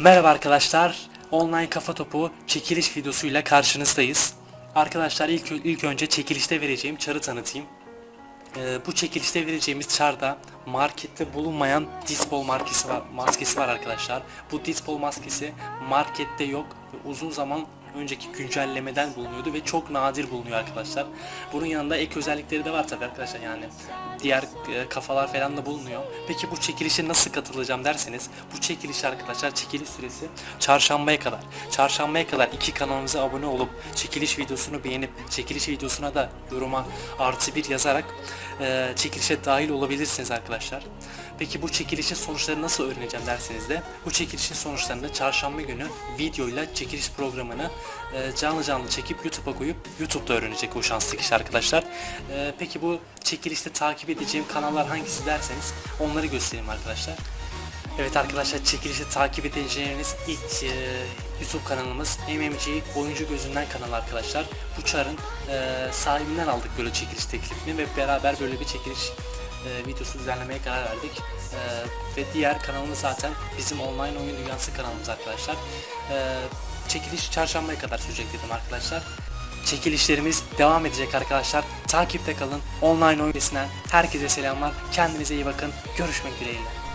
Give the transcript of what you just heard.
Merhaba arkadaşlar. Online kafa topu çekiliş videosuyla karşınızdayız. Arkadaşlar ilk ilk önce çekilişte vereceğim çarı tanıtayım. Ee, bu çekilişte vereceğimiz çarda markette bulunmayan Dispol maskesi var, maskesi var arkadaşlar. Bu Dispol maskesi markette yok uzun zaman önceki güncellemeden bulunuyordu ve çok nadir bulunuyor arkadaşlar. Bunun yanında ek özellikleri de var tabii arkadaşlar yani diğer e, kafalar falan da bulunuyor. Peki bu çekilişe nasıl katılacağım derseniz bu çekiliş arkadaşlar çekiliş süresi çarşambaya kadar. Çarşambaya kadar iki kanalımıza abone olup çekiliş videosunu beğenip çekiliş videosuna da yoruma artı bir yazarak e, çekilişe dahil olabilirsiniz arkadaşlar. Peki bu çekilişin sonuçlarını nasıl öğreneceğim derseniz de bu çekilişin sonuçlarını çarşamba günü videoyla çekiliş programını e, canlı canlı çekip YouTube'a koyup YouTube'da öğrenecek o şanslı kişi arkadaşlar. E, peki bu çekilişte takip edeceğim kanallar hangisi derseniz onları göstereyim arkadaşlar. Evet arkadaşlar çekilişi takip edeceğiniz ilk e, YouTube kanalımız MMG Oyuncu Gözünden kanalı arkadaşlar. Bu çarın e, sahibinden aldık böyle çekiliş teklifini ve beraber böyle bir çekiliş e, videosu düzenlemeye karar verdik. E, ve diğer kanalımız zaten bizim online oyun dünyası kanalımız arkadaşlar. E, çekiliş çarşambaya kadar sürecek dedim arkadaşlar. Çekilişlerimiz devam edecek arkadaşlar. Takipte kalın. Online oyun herkese selamlar. Kendinize iyi bakın. Görüşmek dileğiyle.